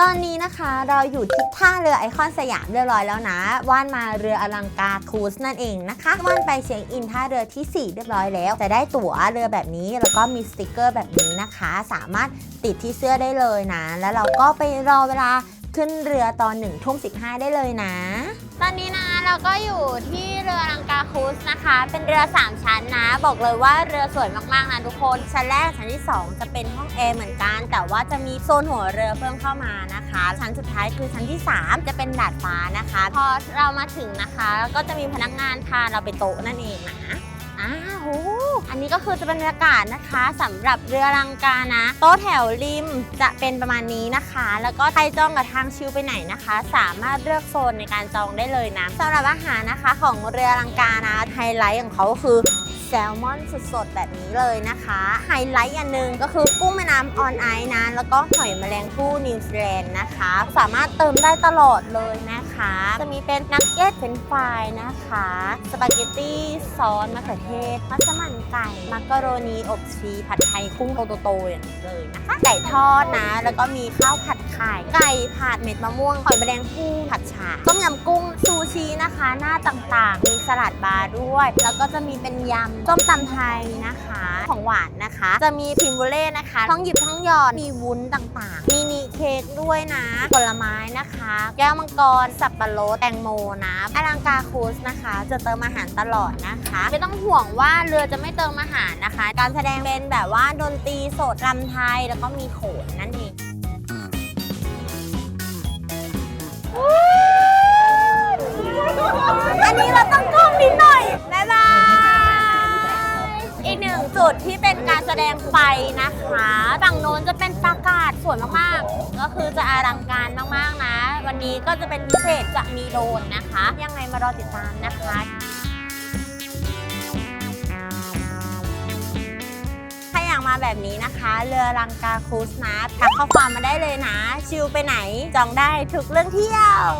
ตอนนี้นะคะเราอยู่ที่ท่าเรือไอคอนสยามเรียบร้อยแล้วนะว่านมาเรืออลังการครูสนั่นเองนะคะว่านไปเชียงอินท่าเรือทีสี่ 4 เรียบร้อยแล้ว จะได้ตั๋วเรือแบบนี้แล้วก็มีสติกเกอร์แบบนี้นะคะ สามารถติดที่เสื้อได้เลยนะ แล้วเราก็ไปรอเวลา ขึ้นเรือตอน1นึ่ทุ่มสิได้เลยนะ ตอนนี้นะเราก็อยู่ที่เรือลังกาครูซนะคะ เป็นเรือ 3 ชั้นนะ บอกเลยว่าเรือสวยมากๆนะทุกคน ชั้นแรกชั้นที่ 2 จะเป็นห้องแอร์เหมือนกัน แต่ว่าจะมีโซนหัวเรือเพิ่มเข้ามานะคะ ชั้นสุดท้ายคือชั้นที่ 3 จะเป็นดาดฟ้านะคะ พอเรามาถึงนะคะก็จะมีพนักงานพาเราไปโต๊ะนั่นเองนะ อ้าวโหอันนี้ก็คือจะเป็นบรรยากาศนะคะสำหรับเรือลังกานะ โต๊ะแถวริมจะเป็นประมาณนี้นะคะ แล้วก็ใครจองกับทางชิวไปไหนนะคะ สามารถเลือกโซนในการจองได้เลยนะสำหรับอาหารนะคะของเรือลังกานะไฮไลท์ของเขาคือ ซลมอนสดๆ แบบนี้เลยนะคะ ไฮไลท์อันหนึ่งก็คือกุ้งแม่น้ำออนไอนะ แล้วก็หอยแมลงภู่นิวซีแลนด์นะคะ สามารถเติมได้ตลอดเลยนะคะ จะมีเป็นนักเก็ตเป็นฟรายนะคะ สปาเกตตี้ซอสมะเขือเทศ มัสมั่นไก่ มักกะโรนีอบชีสผัดไทยกุ้งโตๆอย่างนี้เลยนะคะ ไก่ทอดนะ แล้วก็มีข้าวผัดไข่ไก่ผัดเม็ดมะม่วง หอยแมลงภู่ผัดฉาต้มยำกุ้งซูชินะคะ หน้าต่างๆ มีสลัดบาร์ด้วย แล้วก็จะมีเป็นยำส้มตำไทยนะคะ ของหวานนะคะ จะมีพิมบูเล่นะคะท้องหยิบท้องหยอดมีวุ้นต่างๆ มีนีเค้กด้วยนะผลไม้นะคะ แก้วมังกร สับปะรดแตงโมนะอลังกาครูสนะคะ จะเติมอาหารตลอดนะคะ ไม่ต้องห่วงว่าเรือจะไม่เติมอาหารนะคะ การแสดงเป็นแบบว่าดนตรีสดรำไทยแล้วก็มีโขนนั่นเอง จุดที่เป็นการแสดงไฟนะคะฝั่งโน้นจะเป็นประกาศสวยมากๆ ก็คือจะอลังการมากๆนะ วันนี้ก็จะเป็นพิเศษจะมีโดนนะคะ ยังไงมารอติดตามนะคะถ้าอยากมาแบบนี้นะคะ เรือลังกาครูสนะทักข้อความมาได้เลยนะ ชิลไปไหน จองได้ทุกเรื่องเที่ยว